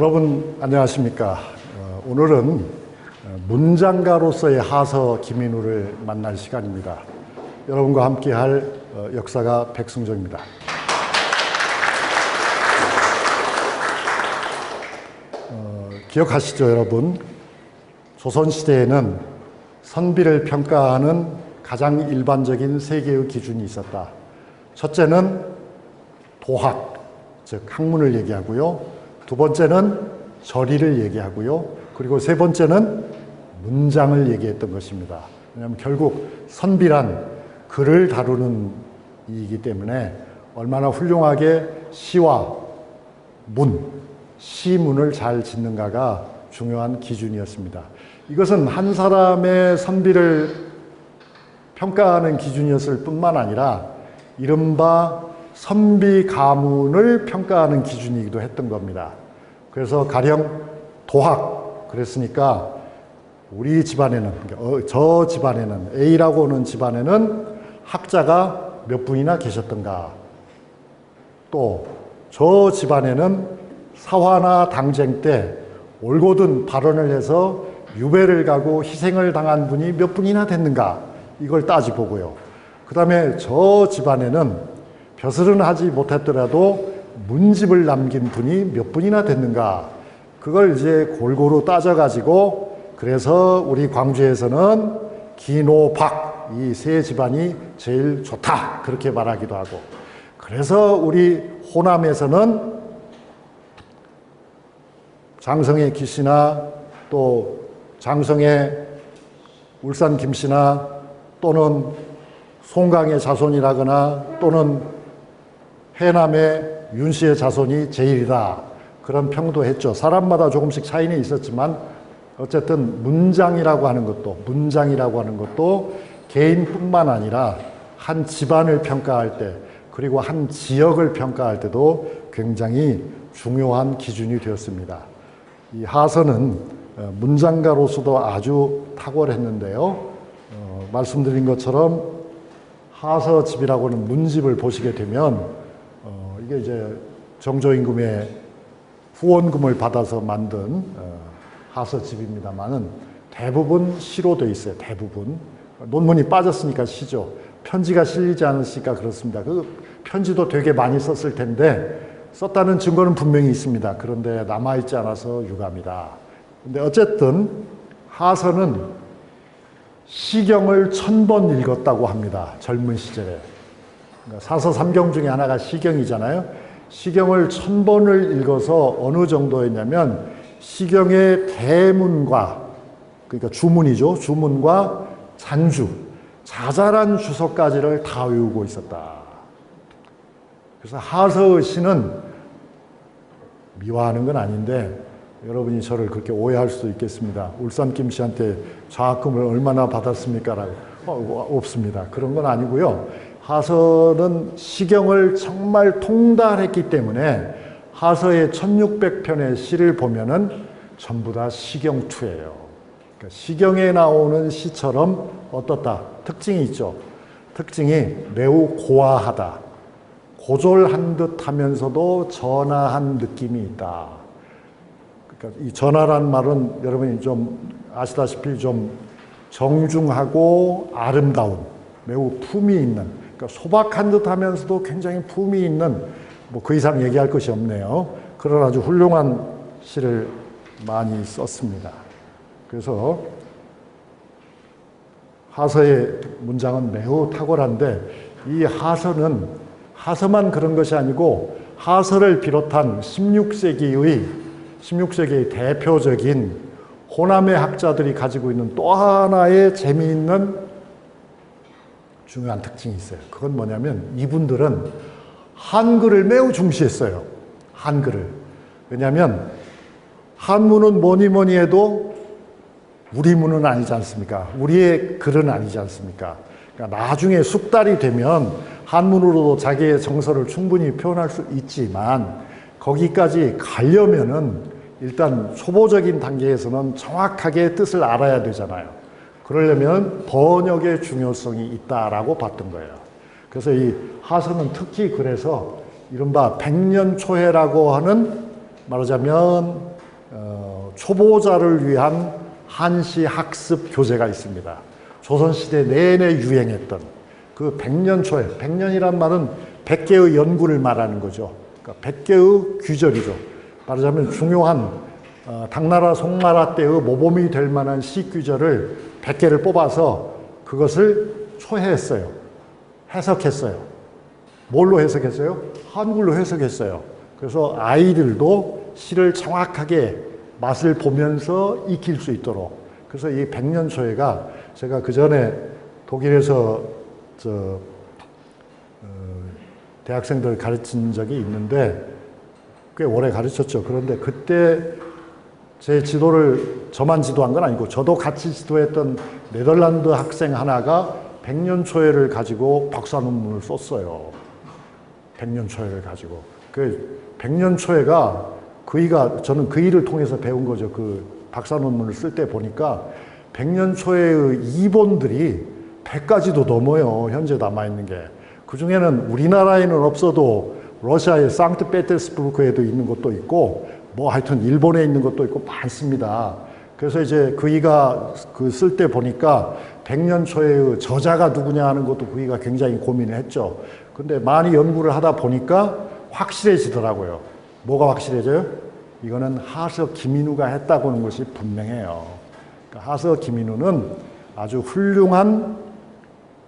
여러분 안녕하십니까? 어, 오늘은 어, 문장가로서의 하서 김인우를 만날 시간입니다. 여러분과 함께할 어, 역사가 백승정입니다. 어, 기억하시죠, 여러분? 조선시대에는 선비를 평가하는 가장 일반적인 세 개의 기준이 있었다. 첫째는 도학, 즉 학문을 얘기하고요. 두 번째는 절의를 얘기하고요. 그리고 세 번째는 문장을 얘기했던 것입니다. 왜냐하면 결국 선비란 글을 다루는 이기 때문에 얼마나 훌륭하게 시와 문, 시문을 잘 짓는가가 중요한 기준이었습니다. 이것은 한 사람의 선비를 평가하는 기준이었을 뿐만 아니라 이른바 선비 가문을 평가하는 기준이기도 했던 겁니다. 그래서 가령 도학 그랬으니까 우리 집안에는 어, 저 집안에는 A라고 하는 집안에는 학자가 몇 분이나 계셨던가 또 저 집안에는 사화나 당쟁 때 올곧은 발언을 해서 유배를 가고 희생을 당한 분이 몇 분이나 됐는가 이걸 따지보고요. 그 다음에 저 집안에는 벼슬은 하지 못했더라도 문집을 남긴 분이 몇 분이나 됐는가. 그걸 이제 골고루 따져가지고 그래서 우리 광주에서는 기노박 이 세 집안이 제일 좋다. 그렇게 말하기도 하고. 그래서 우리 호남에서는 장성의 기씨나 또 장성의 울산 김씨나 또는 송강의 자손이라거나 또는 해남의 윤 씨의 자손이 제일이다. 그런 평도 했죠. 사람마다 조금씩 차이는 있었지만 어쨌든 문장이라고 하는 것도 문장이라고 하는 것도 개인뿐만 아니라 한 집안을 평가할 때 그리고 한 지역을 평가할 때도 굉장히 중요한 기준이 되었습니다. 이 하서는 어, 문장가로서도 아주 탁월했는데요. 어, 말씀드린 것처럼 하서집이라고 하는 문집을 보시게 되면 어, 이게 이제 정조임금의 후원금을 받아서 만든 어, 하서집입니다만은 대부분 시로 돼 있어요. 대부분 논문이 빠졌으니까 시죠. 편지가 실리지 않으니까 그렇습니다. 그 편지도 되게 많이 썼을 텐데 썼다는 증거는 분명히 있습니다. 그런데 남아있지 않아서 유감이다. 근데 어쨌든 하서는 시경을 천 번 읽었다고 합니다. 젊은 시절에. 그러니까 사서 삼경 중에 하나가 시경이잖아요. 시경을 천 번을 읽어서 어느 정도였냐면 시경의 대문과 그러니까 주문이죠. 주문과 잔주, 자잘한 주석까지를 다 외우고 있었다. 그래서 하서의 시는 미화하는 건 아닌데 여러분이 저를 그렇게 오해할 수도 있겠습니다. 울산 김 씨한테 장학금을 얼마나 받았습니까? 라고. 어, 없습니다. 그런 건 아니고요. 하서는 시경을 정말 통달했기 때문에 하서의 1600편의 시를 보면은 전부 다 시경투예요. 그러니까 시경에 나오는 시처럼 어떻다? 특징이 있죠. 특징이 매우 고아하다. 고졸한 듯 하면서도 전화한 느낌이 있다. 그러니까 이 전화란 말은 여러분이 좀 아시다시피 좀 정중하고 아름다운 매우 품이 있는 그러니까 소박한 듯 하면서도 굉장히 품이 있는 뭐 그 이상 얘기할 것이 없네요. 그런 아주 훌륭한 시를 많이 썼습니다. 그래서 하서의 문장은 매우 탁월한데 이 하서는 하서만 그런 것이 아니고 하서를 비롯한 16세기의 16세기의 대표적인 호남의 학자들이 가지고 있는 또 하나의 재미있는 중요한 특징이 있어요. 그건 뭐냐면 이분들은 한글을 매우 중시했어요. 한글을. 왜냐하면 한문은 뭐니 뭐니 해도 우리 문은 아니지 않습니까? 우리의 글은 아니지 않습니까? 그러니까 나중에 숙달이 되면 한문으로도 자기의 정서를 충분히 표현할 수 있지만 거기까지 가려면은 일단 초보적인 단계에서는 정확하게 뜻을 알아야 되잖아요. 그러려면 번역의 중요성이 있다라고 봤던 거예요. 그래서 이 하서는 특히 그래서 이른바 백년 초해라고 하는 말하자면 어, 초보자를 위한 한시 학습 교재가 있습니다. 조선시대 내내 유행했던 그 100년 초에 100년이란 말은 100개의 연구를 말하는 거죠. 그러니까 100개의 규절이죠. 말하자면 중요한 어, 당나라 송나라 때의 모범이 될 만한 시 규절을 100개를 뽑아서 그것을 초해했어요. 해석했어요. 뭘로 해석했어요? 한글로 해석했어요. 그래서 아이들도 시를 정확하게 맛을 보면서 익힐 수 있도록. 그래서 이 백년초회가 제가 그 전에 독일에서 저 어, 대학생들 가르친 적이 있는데 꽤 오래 가르쳤죠. 그런데 그때 제 지도를 저만 지도한 건 아니고 저도 같이 지도했던 네덜란드 학생 하나가 백년초회를 가지고 박사 논문을 썼어요. 백년초회를 가지고 그 백년초회가 그이가 저는 그 일을 통해서 배운 거죠. 그 박사 논문을 쓸 때 보니까 백년초회의 이본들이 100가지도 넘어요. 현재 남아 있는 게. 그 중에는 우리나라에는 없어도 러시아의 상트페테르스부르크에도 있는 것도 있고 뭐 하여튼 일본에 있는 것도 있고 많습니다. 그래서 이제 그이가 그 쓸 때 보니까 백년초회의 저자가 누구냐 하는 것도 그이가 굉장히 고민을 했죠. 근데 많이 연구를 하다 보니까 확실해지더라고요. 뭐가 확실해져요? 이거는 하서 김인우가 했다고 하는 것이 분명해요. 그러니까 하서 김인우는 아주 훌륭한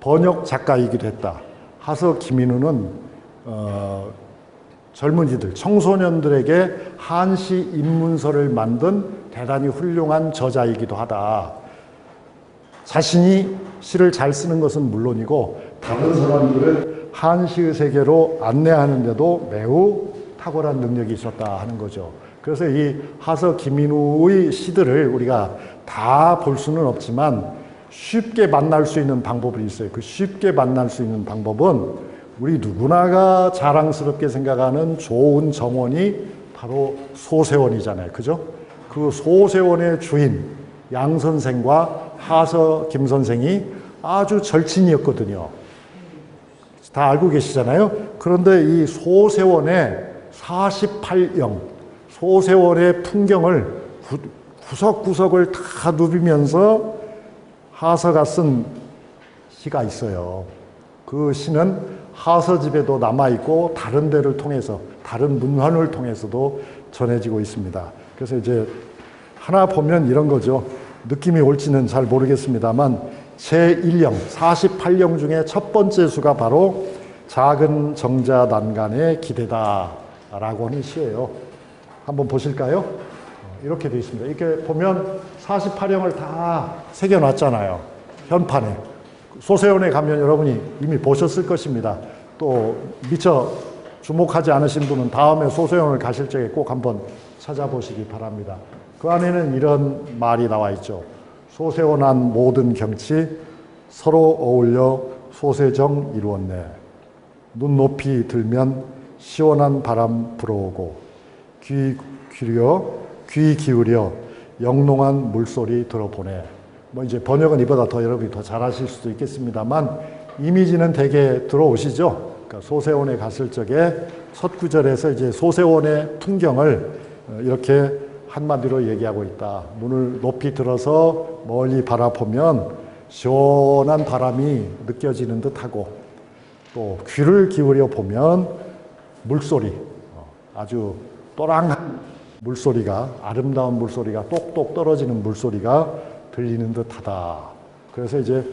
번역 작가이기도 했다. 하서 김인우는 어, 젊은이들, 청소년들에게 한시 입문서를 만든 대단히 훌륭한 저자이기도 하다. 자신이 시를 잘 쓰는 것은 물론이고 다른 사람들을 한시의 세계로 안내하는데도 매우 탁월한 능력이 있었다 하는 거죠. 그래서 이 하서 김인우의 시들을 우리가 다 볼 수는 없지만 쉽게 만날 수 있는 방법이 있어요. 그 쉽게 만날 수 있는 방법은 우리 누구나가 자랑스럽게 생각하는 좋은 정원이 바로 소세원이잖아요. 그죠? 그 소세원의 주인 양 선생과 하서 김 선생이 아주 절친이었거든요. 다 알고 계시잖아요. 그런데 이 소세원의 48영, 소세원의 풍경을 구, 구석구석을 다 누비면서 하서가 쓴 시가 있어요. 그 시는 하서집에도 남아있고 다른 데를 통해서 다른 문헌을 통해서도 전해지고 있습니다. 그래서 이제 하나 보면 이런 거죠. 느낌이 올지는 잘 모르겠습니다만 제1령 48령 중에 첫 번째 수가 바로 작은 정자 난간의 기대다라고 하는 시예요. 한번 보실까요? 어, 이렇게 되어 있습니다. 이렇게 보면 48형을 다 새겨놨잖아요. 현판에. 소세원에 가면 여러분이 이미 보셨을 것입니다. 또 미처 주목하지 않으신 분은 다음에 소세원을 가실 적에 꼭 한번 찾아보시기 바랍니다. 그 안에는 이런 말이 나와 있죠. 소세원한 모든 경치 서로 어울려 소세정 이루었네. 눈 높이 들면 시원한 바람 불어오고 귀 기울여 귀 기울여 영롱한 물소리 들어보네. 뭐 이제 번역은 이보다 더 여러분이 더 잘하실 수도 있겠습니다만 이미지는 대개 들어오시죠. 그러니까 소세원에 갔을 적에 첫 구절에서 이제 소세원의 풍경을 어, 이렇게 한마디로 얘기하고 있다. 눈을 높이 들어서 멀리 바라보면 시원한 바람이 느껴지는 듯하고 또 귀를 기울여 보면 물소리 어, 아주 또랑한 물소리가 아름다운 물소리가 똑똑 떨어지는 물소리가 들리는 듯하다. 그래서 이제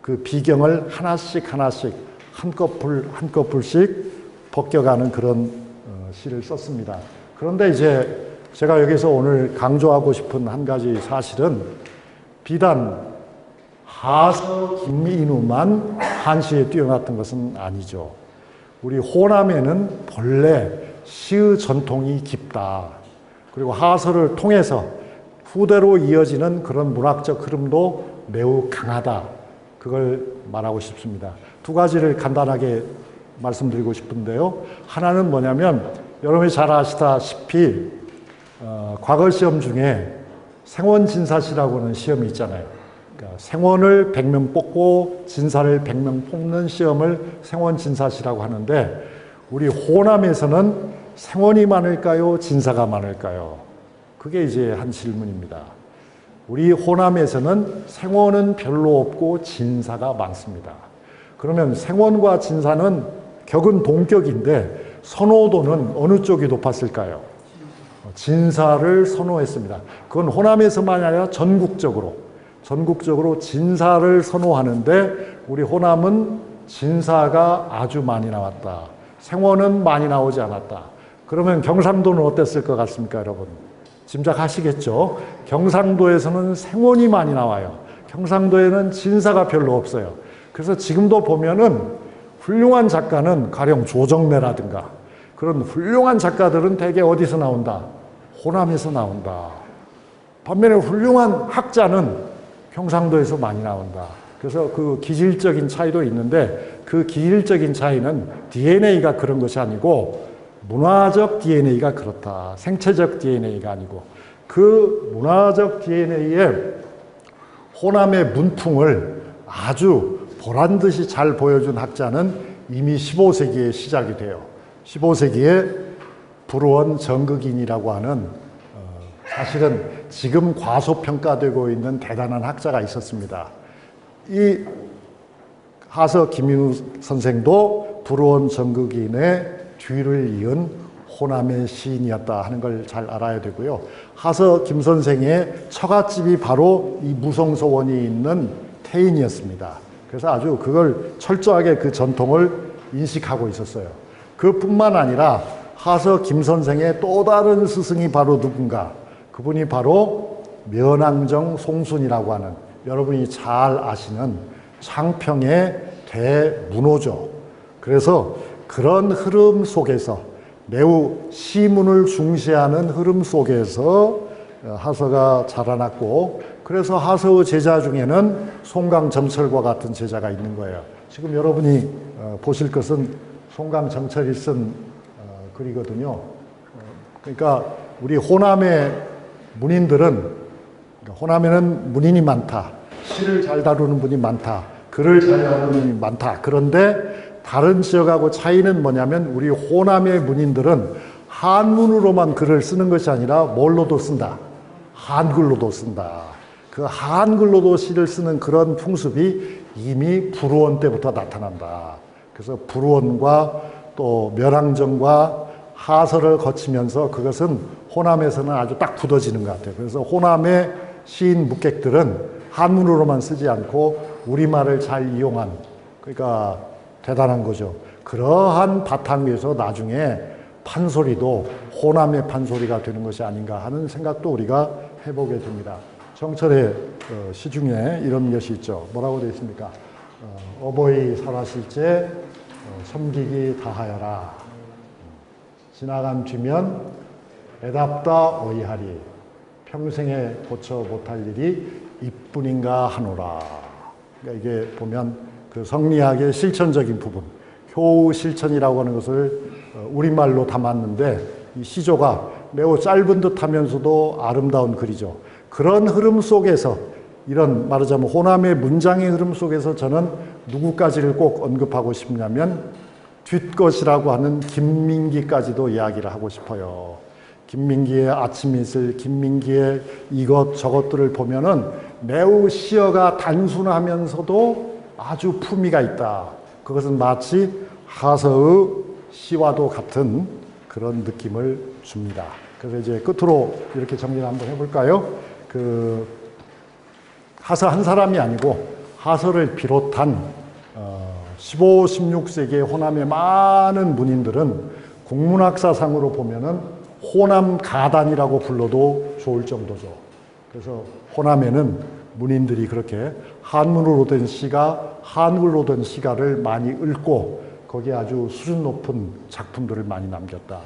그 비경을 하나씩 하나씩 한꺼풀 한꺼풀씩 벗겨가는 그런 어, 시를 썼습니다. 그런데 이제 제가 여기서 오늘 강조하고 싶은 한 가지 사실은 비단 하서 김민우만 한시에 뛰어났던 것은 아니죠. 우리 호남에는 본래 시의 전통이 깊다. 그리고 하서를 통해서 후대로 이어지는 그런 문학적 흐름도 매우 강하다. 그걸 말하고 싶습니다. 두 가지를 간단하게 말씀드리고 싶은데요. 하나는 뭐냐면 여러분이 잘 아시다시피 어, 과거 시험 중에 생원 진사시라고 하는 시험이 있잖아요. 그러니까 생원을 100명 뽑고 진사를 100명 뽑는 시험을 생원 진사시라고 하는데 우리 호남에서는 생원이 많을까요? 진사가 많을까요? 그게 이제 한 질문입니다. 우리 호남에서는 생원은 별로 없고 진사가 많습니다. 그러면 생원과 진사는 격은 동격인데 선호도는 어느 쪽이 높았을까요? 진사를 선호했습니다. 그건 호남에서만이 아니라 전국적으로 전국적으로 진사를 선호하는데 우리 호남은 진사가 아주 많이 나왔다. 생원은 많이 나오지 않았다. 그러면 경상도는 어땠을 것 같습니까, 여러분? 짐작하시겠죠? 경상도에서는 생원이 많이 나와요. 경상도에는 진사가 별로 없어요. 그래서 지금도 보면은 훌륭한 작가는 가령 조정래라든가 그런 훌륭한 작가들은 대개 어디서 나온다? 호남에서 나온다. 반면에 훌륭한 학자는 경상도에서 많이 나온다. 그래서 그 기질적인 차이도 있는데 그 기질적인 차이는 DNA가 그런 것이 아니고 문화적 DNA가 그렇다. 생체적 DNA가 아니고 그 문화적 DNA의 호남의 문풍을 아주 보란 듯이 잘 보여준 학자는 이미 15세기에 시작이 돼요. 15세기에 불원 정극인이라고 하는 어, 사실은 지금 과소평가되고 있는 대단한 학자가 있었습니다. 이 하서 김인우 선생도 불원 정극인의 뒤를 이은 호남의 시인이었다 하는 걸 잘 알아야 되고요. 하서 김 선생의 처갓집이 바로 이 무성서원이 있는 태인이었습니다. 그래서 아주 그걸 철저하게 그 전통을 인식하고 있었어요. 그뿐만 아니라 하서 김 선생의 또 다른 스승이 바로 누군가? 그분이 바로 면왕정 송순이라고 하는 여러분이 잘 아시는 창평의 대문호죠. 그래서 그런 흐름 속에서 매우 시문을 중시하는 흐름 속에서 하서가 자라났고 그래서 하서의 제자 중에는 송강정철과 같은 제자가 있는 거예요. 지금 여러분이 어, 보실 것은 송강정철이 쓴 어, 글이거든요. 어, 그러니까 우리 호남의 문인들은 그러니까 호남에는 문인이 많다. 시를 잘 다루는 분이 많다. 글을 잘 다루는 분이 많다. 그런데 다른 지역하고 차이는 뭐냐면 우리 호남의 문인들은 한문으로만 글을 쓰는 것이 아니라 뭘로도 쓴다. 한글로도 쓴다. 그 한글로도 시를 쓰는 그런 풍습이 이미 불우원 때부터 나타난다. 그래서 불우원과 또 멸항정과 하서를 거치면서 그것은 호남에서는 아주 딱 굳어지는 것 같아요. 그래서 호남의 시인 묵객들은 한문으로만 쓰지 않고 우리말을 잘 이용한 그러니까 대단한 거죠. 그러한 바탕 위에서 나중에 판소리도 호남의 판소리가 되는 것이 아닌가 하는 생각도 우리가 해보게 됩니다. 정철의 어, 시 중에 이런 것이 있죠. 뭐라고 되어 있습니까? 어, 버이 살아실제 어, 섬기기 다하여라. 지나간 뒤면 애답다 어이하리. 평생에 고쳐 못할 일이 이뿐인가 하노라. 그러니까 이게 보면 그 성리학의 실천적인 부분, 효우 실천이라고 하는 것을 어, 우리말로 담았는데 이 시조가 매우 짧은 듯 하면서도 아름다운 글이죠. 그런 흐름 속에서 이런 말하자면 호남의 문장의 흐름 속에서 저는 누구까지를 꼭 언급하고 싶냐면 뒷것이라고 하는 김민기까지도 이야기를 하고 싶어요. 김민기의 아침 이슬, 김민기의 이것 저것들을 보면은 매우 시어가 단순하면서도 아주 품위가 있다. 그것은 마치 하서의 시와도 같은 그런 느낌을 줍니다. 그래서 이제 끝으로 이렇게 정리를 한번 해볼까요? 그 하서 한 사람이 아니고 하서를 비롯한 어, 15, 16세기의 호남의 많은 문인들은 국문학사상으로 보면은 호남 가단이라고 불러도 좋을 정도죠. 그래서 호남에는 문인들이 그렇게 한문으로 된 시가 한글로 된 시가를 많이 읽고 거기에 아주 수준 높은 작품들을 많이 남겼다.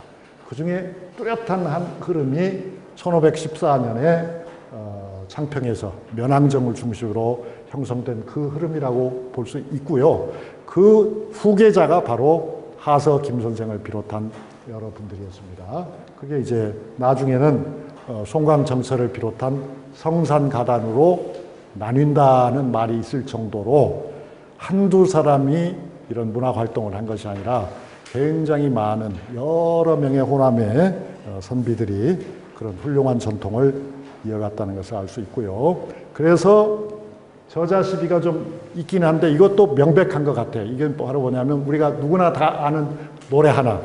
그 중에 뚜렷한 한 흐름이 1514년에 어, 창평에서 면왕정을 중심으로 형성된 그 흐름이라고 볼 수 있고요. 그 후계자가 바로 하서 김 선생을 비롯한 여러분들이었습니다. 그게 이제 나중에는 어, 송광정철을 비롯한 성산가단으로 나뉜다는 말이 있을 정도로 한두 사람이 이런 문학 활동을 한 것이 아니라 굉장히 많은 여러 명의 호남의 어, 선비들이 그런 훌륭한 전통을 이어갔다는 것을 알 수 있고요. 그래서 저자 시비가 좀 있긴 한데 이것도 명백한 것 같아요. 이게 바로 뭐냐면 우리가 누구나 다 아는 노래 하나,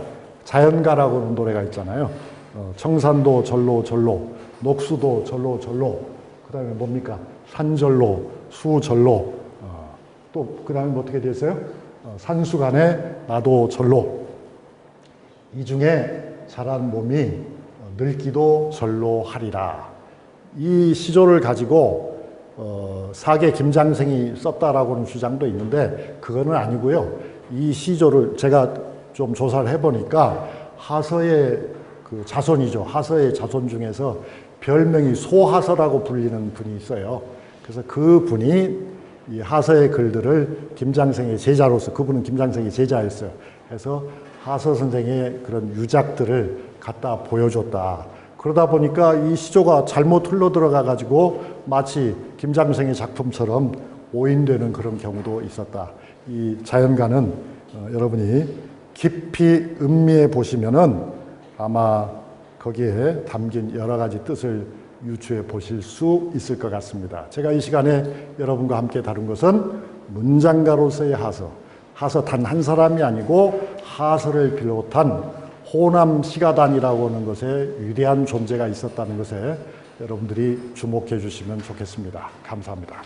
자연가라고 하는 노래가 있잖아요. 어, 청산도 절로 절로, 녹수도 절로 절로, 그 다음에 뭡니까? 산절로, 수절로, 어, 또그 다음에 뭐 어떻게 되었어요? 어, 산수간에 나도 절로. 이 중에 자란 몸이 어, 늙기도 절로 하리라. 이 시조를 가지고 어, 사계 김장생이 썼다라고는 주장도 있는데 그거는 아니고요. 이 시조를 제가 좀 조사를 해보니까 하서의 그 자손이죠. 하서의 자손 중에서 별명이 소하서라고 불리는 분이 있어요. 그래서 그 분이 이 하서의 글들을 김장생의 제자로서 그분은 김장생의 제자였어요. 그래서 하서 선생의 그런 유작들을 갖다 보여줬다. 그러다 보니까 이 시조가 잘못 흘러 들어가 가지고 마치 김장생의 작품처럼 오인되는 그런 경우도 있었다. 이 자연가는 어, 여러분이 깊이 음미해 보시면은 아마 거기에 담긴 여러 가지 뜻을 유추해 보실 수 있을 것 같습니다. 제가 이 시간에 여러분과 함께 다룬 것은 문장가로서의 하서, 하서 단 한 사람이 아니고 하서를 비롯한 호남 시가단이라고 하는 것에 위대한 존재가 있었다는 것에 여러분들이 주목해 주시면 좋겠습니다. 감사합니다.